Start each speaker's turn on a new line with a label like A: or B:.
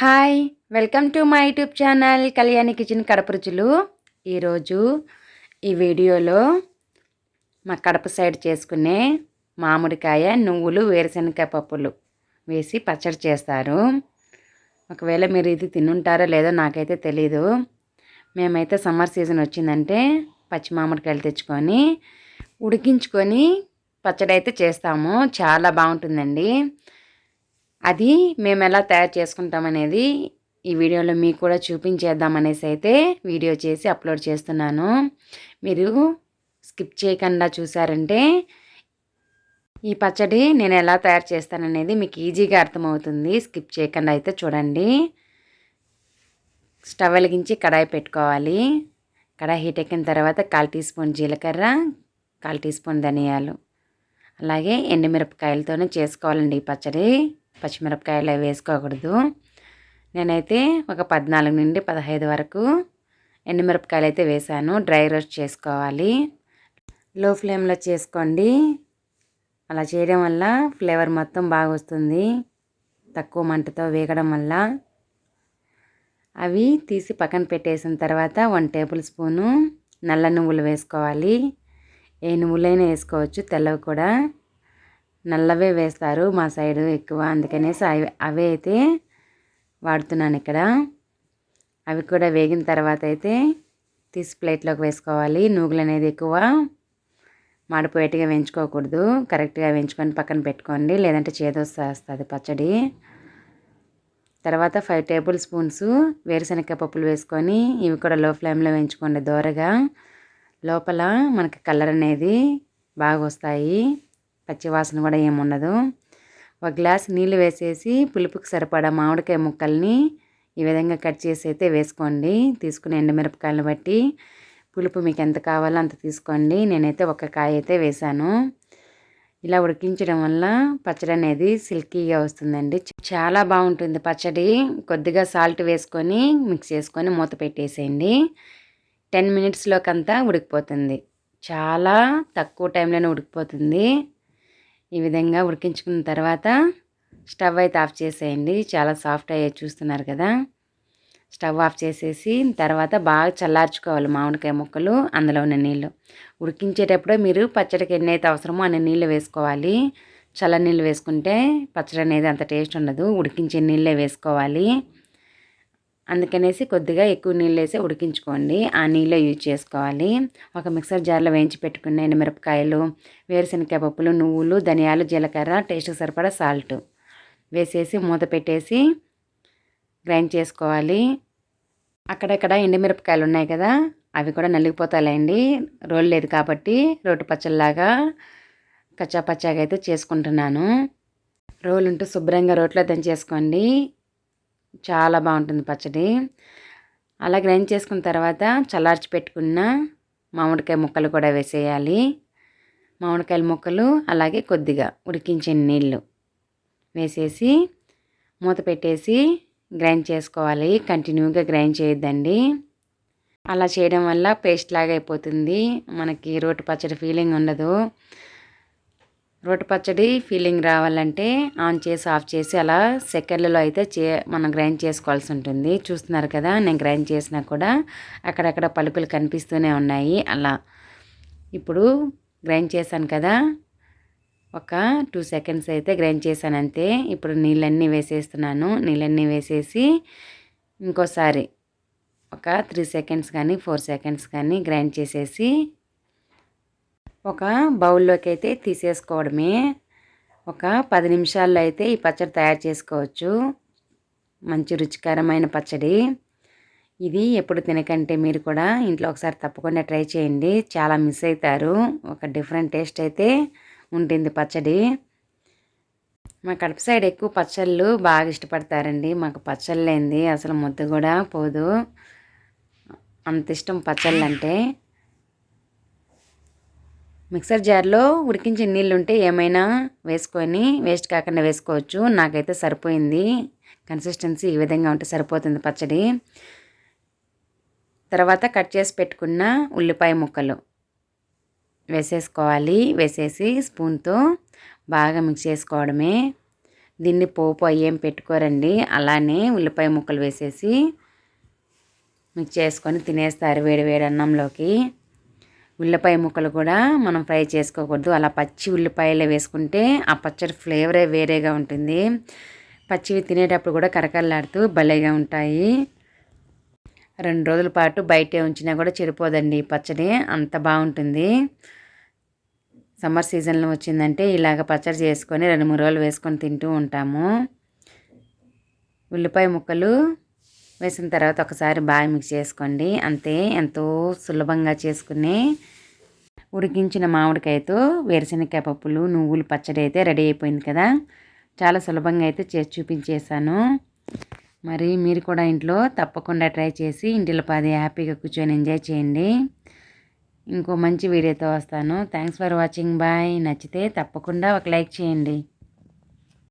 A: Hi welcome to my YouTube channel Kalyani kitchen Kadapa రుచులు. ఈరోజు ఈ వీడియోలో మా కడప సైడ్ చేసుకునే మామిడికాయ నువ్వులు వేరుశనగకాయ పప్పులు వేసి పచ్చడి చేస్తారు. ఒకవేళ మీరు ఇది తినుంటారో లేదో నాకైతే తెలీదు. మేమైతే సమ్మర్ సీజన్ వచ్చిందంటే పచ్చి మామిడికాయలు తెచ్చుకొని ఉడికించుకొని పచ్చడి అయితే చేస్తాము. చాలా బాగుంటుందండి. అది మేము ఎలా తయారు చేసుకుంటామనేది ఈ వీడియోలో మీకు కూడా చూపించేద్దామనేసి అయితే వీడియో చేసి అప్లోడ్ చేస్తున్నాను. మీరు స్కిప్ చేయకుండా చూసారంటే ఈ పచ్చడి నేను ఎలా తయారు చేస్తాననేది మీకు ఈజీగా అర్థమవుతుంది. స్కిప్ చేయకుండా అయితే చూడండి. స్టవ్ వెలిగించి కడాయి పెట్టుకోవాలి. కడాయి హీట్ ఎక్కిన తర్వాత కాల్ టీ స్పూన్ జీలకర్ర కాల్ టీ స్పూన్ ధనియాలు. అలాగే ఎండుమిరపకాయలతోనే చేసుకోవాలండి ఈ పచ్చడి. పచ్చిమిరపకాయలు అవి వేసుకోకూడదు. నేనైతే ఒక పద్నాలుగు నుండి పదహైదు వరకు ఎండుమిరపకాయలు అయితే వేసాను. డ్రై రోస్ట్ చేసుకోవాలి. లో ఫ్లేమ్లో చేసుకోండి. అలా చేయడం వల్ల ఫ్లేవర్ మొత్తం బాగా వస్తుంది. తక్కువ మంటతో వేగడం వల్ల. అవి తీసి పక్కన పెట్టేసిన తర్వాత వన్ టేబుల్ స్పూను నల్ల నువ్వులు వేసుకోవాలి. ఏ నువ్వులైనా వేసుకోవచ్చు తెల్లవి కూడా. నల్లవే వేస్తారు మా సైడు ఎక్కువ. అందుకనేసి అవి అవే అయితే వాడుతున్నాను ఇక్కడ. అవి కూడా వేగిన తర్వాత అయితే తీసి ప్లేట్లోకి వేసుకోవాలి. నూగులు అనేది ఎక్కువ మాడిపోయేట్టుగా వేయించుకోకూడదు. కరెక్ట్గా వేయించుకొని పక్కన పెట్టుకోండి. లేదంటే చేదొస్తుంది పచ్చడి. తర్వాత ఫైవ్ టేబుల్ స్పూన్స్ వేరుశనగ పప్పులు వేసుకొని ఇవి కూడా లో ఫ్లేమ్లో వేయించుకోండి దోరగా. లోపల మనకి కలర్ అనేది బాగా వస్తాయి. పచ్చివాసన కూడా ఏముండదు. ఒక గ్లాస్ నీళ్ళు వేసేసి పులుపుకి సరిపడా మామిడికాయ ముక్కల్ని ఈ విధంగా కట్ చేసి అయితే వేసుకోండి. తీసుకుని ఎండుమిరపకాయలను బట్టి పులుపు మీకు ఎంత కావాలో అంత తీసుకోండి. నేనైతే ఒక కాయ అయితే వేశాను. ఇలా ఉడికించడం వల్ల పచ్చడి అనేది సిల్కీగా వస్తుందండి. చాలా బాగుంటుంది పచ్చడి. కొద్దిగా సాల్ట్ వేసుకొని మిక్స్ చేసుకొని మూత పెట్టేసేయండి. టెన్ మినిట్స్లోకంతా ఉడికిపోతుంది. చాలా తక్కువ టైంలోనే ఉడికిపోతుంది. ఈ విధంగా ఉడికించుకున్న తర్వాత స్టవ్ అయితే ఆఫ్ చేసేయండి. చాలా సాఫ్ట్ అయ్యే చూస్తున్నారు కదా. స్టవ్ ఆఫ్ చేసేసి తర్వాత బాగా చల్లార్చుకోవాలి మామిడికాయ ముక్కలు అందులో ఉన్న నీళ్ళు. ఉడికించేటప్పుడే మీరు పచ్చడికి ఎన్ని అయితే అవసరమో అన్ని నీళ్ళు వేసుకోవాలి. చల్ల నీళ్ళు వేసుకుంటే పచ్చడి అనేది అంత టేస్ట్ ఉండదు. ఉడికించే నీళ్ళే వేసుకోవాలి. అందుకనేసి కొద్దిగా ఎక్కువ నీళ్ళు వేసి ఉడికించుకోండి. ఆ నీళ్ళే యూజ్ చేసుకోవాలి. ఒక మిక్సర్ జార్లో వేయించి పెట్టుకున్న ఎండుమిరపకాయలు వేరుశనగ పప్పులు నువ్వులు ధనియాలు జీలకర్ర టేస్ట్కి సరిపడా సాల్ట్ వేసేసి మూత పెట్టేసి గ్రైండ్ చేసుకోవాలి. అక్కడక్కడ ఎండుమిరపకాయలు ఉన్నాయి కదా అవి కూడా నలిగిపోతాయండి. రోల్ లేదు కాబట్టి రోటి పచ్చల్లాగా కచ్చా పచ్చాగా అయితే చేసుకుంటున్నాను. రోల్ ఉంటూ శుభ్రంగా రోట్లో దంచేసుకోండి. చాలా బాగుంటుంది పచ్చడి. అలా గ్రైండ్ చేసుకున్న తర్వాత చల్లార్చి పెట్టుకున్న మామిడికాయ ముక్కలు కూడా వేసేయాలి. మామిడికాయల ముక్కలు అలాగే కొద్దిగా ఉడికించిన నీళ్ళు వేసేసి మూత పెట్టేసి గ్రైండ్ చేసుకోవాలి. కంటిన్యూగా గ్రైండ్ చేయొద్దండి. అలా చేయడం వల్ల పేస్ట్ లాగా అయిపోతుంది. మనకి రోటి పచ్చడి ఫీలింగ్ ఉండదు. రోటి పచ్చడి ఫీలింగ్ రావాలంటే ఆన్ చేసి ఆఫ్ చేసి అలా సెకండ్లలో అయితే చే మనం గ్రైండ్ చేసుకోవాల్సి ఉంటుంది. చూస్తున్నారు కదా నేను గ్రైండ్ చేసినా కూడా అక్కడక్కడ పలుకులు కనిపిస్తూనే ఉన్నాయి. అలా ఇప్పుడు గ్రైండ్ చేశాను కదా ఒక టూ సెకండ్స్ అయితే గ్రైండ్ చేశాను అంతే. ఇప్పుడు నీళ్ళన్నీ వేసేస్తున్నాను. నీళ్ళన్నీ వేసేసి ఇంకోసారి ఒక త్రీ సెకండ్స్ కానీ ఫోర్ సెకండ్స్ కానీ గ్రైండ్ చేసేసి ఒక బౌల్లోకి అయితే తీసేసుకోవడమే. ఒక పది నిమిషాల్లో అయితే ఈ పచ్చడి తయారు చేసుకోవచ్చు. మంచి రుచికరమైన పచ్చడి. ఇది ఎప్పుడు తినకంటే మీరు కూడా ఇంట్లో ఒకసారి తప్పకుండా ట్రై చేయండి. చాలా మిస్ అవుతారు ఒక డిఫరెంట్ టేస్ట్ అయితే ఉంటుంది పచ్చడి. మా కడప సైడ్ ఎక్కువ పచ్చళ్ళు బాగా ఇష్టపడతారండి. మాకు పచ్చళ్ళు లేనిది అసలు ముద్ద కూడా పోదు. అంత ఇష్టం పచ్చళ్ళు అంటే మిక్సర్ జార్లో ఉడికించిన నీళ్ళు ఉంటే ఏమైనా వేసుకొని వేస్ట్ కాకుండా వేసుకోవచ్చు. నాకైతే సరిపోయింది. కన్సిస్టెన్సీ ఈ విధంగా ఉంటే సరిపోతుంది పచ్చడి. తర్వాత కట్ చేసి పెట్టుకున్న ఉల్లిపాయ ముక్కలు వేసేసుకోవాలి. వేసేసి స్పూన్తో బాగా మిక్స్ చేసుకోవడమే. దీన్ని పోపు అయ్యేం పెట్టుకోరండి. అలానే ఉల్లిపాయ ముక్కలు వేసేసి మిక్స్ చేసుకొని తినేస్తారు వేడి వేడి అన్నంలోకి. ఉల్లిపాయ ముక్కలు కూడా మనం ఫ్రై చేసుకోకూడదు. అలా పచ్చి ఉల్లిపాయలు వేసుకుంటే ఆ పచ్చడి ఫ్లేవరే వేరేగా ఉంటుంది. పచ్చివి తినేటప్పుడు కూడా కరకరలాడుతూ భలేగా ఉంటాయి. రెండు రోజుల పాటు బయటే ఉంచినా కూడా చెడిపోదండి పచ్చడి. అంత బాగుంటుంది. సమ్మర్ సీజన్లో వచ్చిందంటే ఇలాగ పచ్చడి చేసుకొని రెండు మూడు రోజులు వేసుకొని తింటూ ఉంటాము. ఉల్లిపాయ ముక్కలు వేసిన తర్వాత ఒకసారి బాగా మిక్స్ చేసుకోండి. అంతే ఎంతో సులభంగా చేసుకునే ఉడికించిన మామిడికాయతో వేరుశనగకాయ పప్పులు నువ్వులు పచ్చడి అయితే రెడీ అయిపోయింది కదా. చాలా సులభంగా అయితే చేసి చూపించేశాను. మరి మీరు కూడా ఇంట్లో తప్పకుండా ట్రై చేసి ఇంటిలో పది హ్యాపీగా కూర్చొని ఎంజాయ్ చేయండి. ఇంకో మంచి వీడియోతో వస్తాను. థ్యాంక్స్ ఫర్ వాచింగ్ బాయ్ నచ్చితే తప్పకుండా ఒక లైక్ చేయండి.